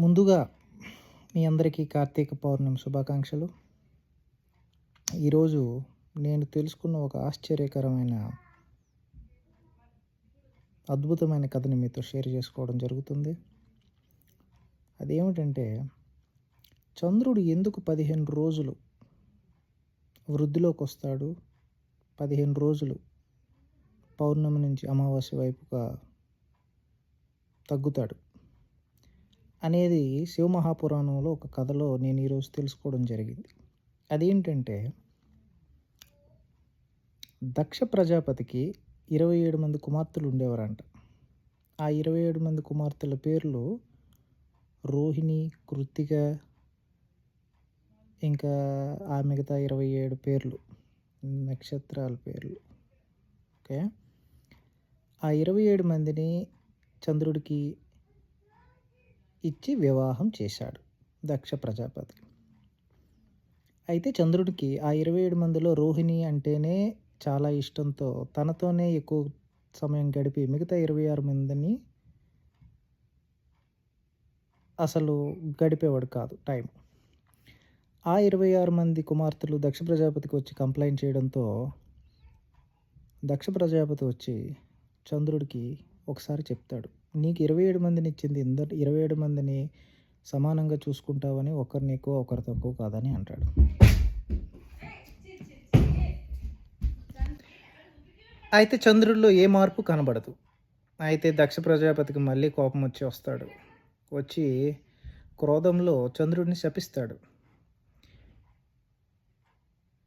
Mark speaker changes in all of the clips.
Speaker 1: ముందుగా మీ అందరికీ కార్తీక పౌర్ణమి శుభాకాంక్షలు. ఈరోజు నేను తెలుసుకున్న ఒక ఆశ్చర్యకరమైన అద్భుతమైన కథని మీతో షేర్ చేసుకోవడం జరుగుతుంది. అదేమిటంటే చంద్రుడు ఎందుకు పదిహేను రోజులు వృద్ధిలోకి వస్తాడు? పదిహేను రోజులు పౌర్ణమి నుంచి అమావాస్య వైపుగా తగ్గుతాడు. అనేది శివమహాపురాణంలో ఒక కథలో నేను ఈరోజు తెలుసుకోవడం జరిగింది. అదేంటంటే దక్ష ప్రజాపతికి ఇరవై ఏడు మంది కుమార్తెలు ఉండేవారంట. ఆ ఇరవై ఏడు మంది కుమార్తెల పేర్లు రోహిణి కృత్తిక ఇంకా ఆ మిగతా ఇరవై ఏడు పేర్లు నక్షత్రాల పేర్లు. ఓకే? ఆ ఇరవై ఏడు మందిని చంద్రుడికి ఇచ్చి వివాహం చేశాడు దక్ష ప్రజాపతి. అయితే చంద్రుడికి ఆ ఇరవై ఏడు మందిలో రోహిణి అంటేనే చాలా ఇష్టంతో తనతోనే ఎక్కువ సమయం గడిపి మిగతా ఇరవై ఆరు మందిని అసలు గడిపేవాడు కాదు టైం. ఆ ఇరవై ఆరు మంది కుమార్తెలు దక్ష ప్రజాపతికి వచ్చి కంప్లైంట్ చేయడంతో దక్ష ప్రజాపతి వచ్చి చంద్రుడికి ఒకసారి చెప్తాడు. నీకు ఇరవై ఏడు మందిని ఇచ్చింది ఇందరు ఇరవై ఏడు మందిని సమానంగా చూసుకుంటావని ఒకరిని ఎక్కువ ఒకరు తక్కువ కాదని అంటాడు. అయితే చంద్రుడిలో ఏ మార్పు కనబడదు. అయితే దక్ష ప్రజాపతికి మళ్ళీ కోపం వచ్చి వస్తాడు. వచ్చి క్రోధంలో చంద్రుడిని శపిస్తాడు.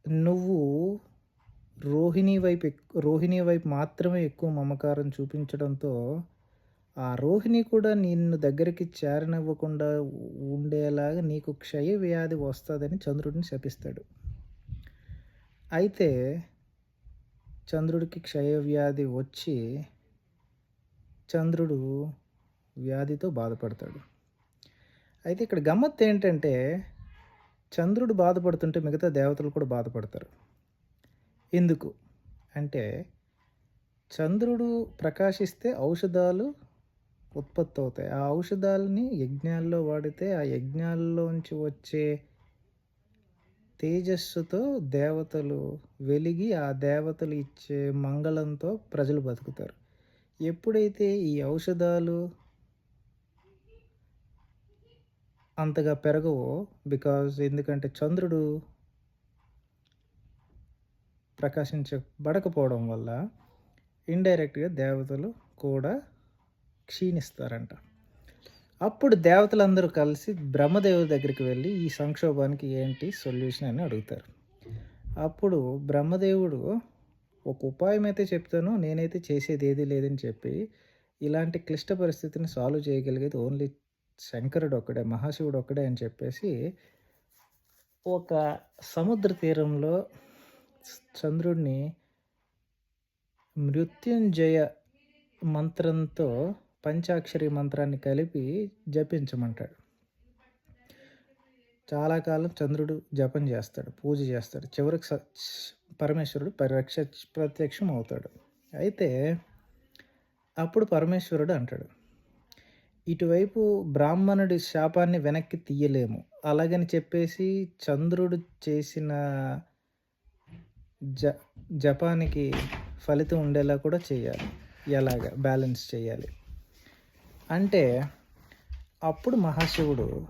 Speaker 1: నువ్వు రోహిణి వైపు రోహిణి వైపు మాత్రమే ఎక్కువ మమకారం చూపించడంతో ఆ రోహిణి కూడా నిన్ను దగ్గరికి చేరనివ్వకుండా ఉండేలాగా నీకు క్షయ వ్యాధి వస్తుందని చంద్రుడిని శపిస్తాడు. అయితే చంద్రుడికి క్షయ వ్యాధి వచ్చి చంద్రుడు వ్యాధితో బాధపడతాడు. అయితే ఇక్కడ గమ్మత్ ఏంటంటే చంద్రుడు బాధపడుతుంటే మిగతా దేవతలు కూడా బాధపడతారు. ఎందుకు? అంటే చంద్రుడు ప్రకాశిస్తే ఔషధాలు ఉత్పత్తి అవుతాయి ఆ ఔషధాలని యజ్ఞాల్లో వాడితే ఆ యజ్ఞాల్లోంచి వచ్చే తేజస్సుతో దేవతలు వెలిగి ఆ దేవతలు ఇచ్చే మంగళంతో ప్రజలు బతుకుతారు. ఎప్పుడైతే ఈ ఔషధాలు అంతగా పెరగవో బికాజ్ ఎందుకంటే చంద్రుడు ప్రకాశించబడకపోవడం వల్ల ఇండైరెక్ట్గా దేవతలు కూడా క్షీణిస్తారంట. అప్పుడు దేవతలందరూ కలిసి బ్రహ్మదేవుడి దగ్గరికి వెళ్ళి ఈ సంక్షోభానికి ఏంటి సొల్యూషన్ అని అడుగుతారు. అప్పుడు బ్రహ్మదేవుడు ఒక ఉపాయం అయితే చెప్తాను నేనైతే చేసేది ఏది లేదని చెప్పి ఇలాంటి క్లిష్ట పరిస్థితిని సాల్వ్ చేయగలిగేది ఓన్లీ శంకరుడు ఒక్కడే మహాశివుడు ఒక్కడే అని చెప్పేసి ఒక సముద్ర తీరంలో చంద్రుడిని మృత్యుంజయ మంత్రంతో పంచాక్షరి మంత్రాన్ని కలిపి జపించమంటాడు. చాలా కాలం చంద్రుడు జపం చేస్తాడు పూజ చేస్తాడు. చివరికి పరమేశ్వరుడు పరిరక్ష ప్రత్యక్షం అవుతాడు అయితే అప్పుడు పరమేశ్వరుడు అంటాడు ఇటువైపు బ్రాహ్మణుడి శాపాన్ని వెనక్కి తీయలేము. అలాగని చెప్పేసి చంద్రుడు చేసిన జ జపానికి ఫలితం ఉండేలా కూడా చేయాలి. ఎలాగ? బ్యాలెన్స్ చేయాలి. అంటే అప్పుడు మహాశివుడు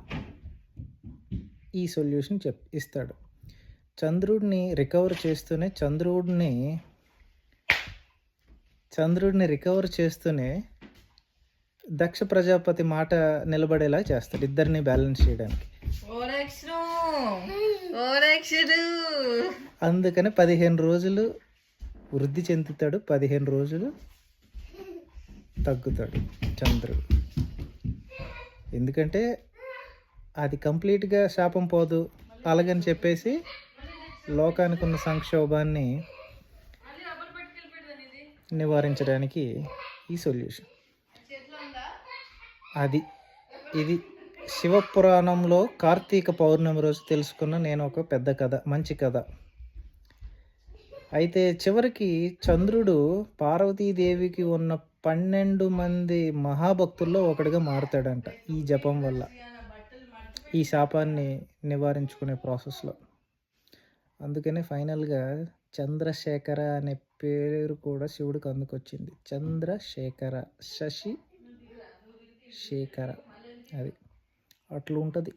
Speaker 1: ఈ సొల్యూషన్ చెప్ ఇస్తాడు. చంద్రుడిని రికవర్ చేస్తూనే చంద్రుడిని చంద్రుడిని రికవర్ చేస్తూనే దక్ష ప్రజాపతి మాట నిలబడేలా చేస్తాడు ఇద్దరిని బ్యాలెన్స్ చేయడానికి. అందుకని పదిహేను రోజులు వృద్ధి చెందుతాడు పదిహేను రోజులు తగ్గుతాడు చంద్రుడు. ఎందుకంటే అది కంప్లీట్గా శాపం పోదు. అలాగని చెప్పేసి లోకానికి ఉన్న సంక్షోభాన్ని నివారించడానికి ఈ సొల్యూషన్. అది ఇది శివపురాణంలో కార్తీక పౌర్ణమి రోజు తెలుసుకున్న నేను ఒక పెద్ద కథ మంచి కథ. అయితే చివరికి చంద్రుడు పార్వతీదేవికి ఉన్న పన్నెండు మంది మహాభక్తుల్లో ఒకటిగా మారుతాడంట ఈ జపం వల్ల. ఈ శాపాన్ని నివారించుకునే ప్రాసెస్లో. అందుకనే ఫైనల్గా చంద్రశేఖర అనే పేరు కూడా శివుడికి అందుకొచ్చింది. చంద్రశేఖర శశి శేఖర. అది అట్లా ఉంటుంది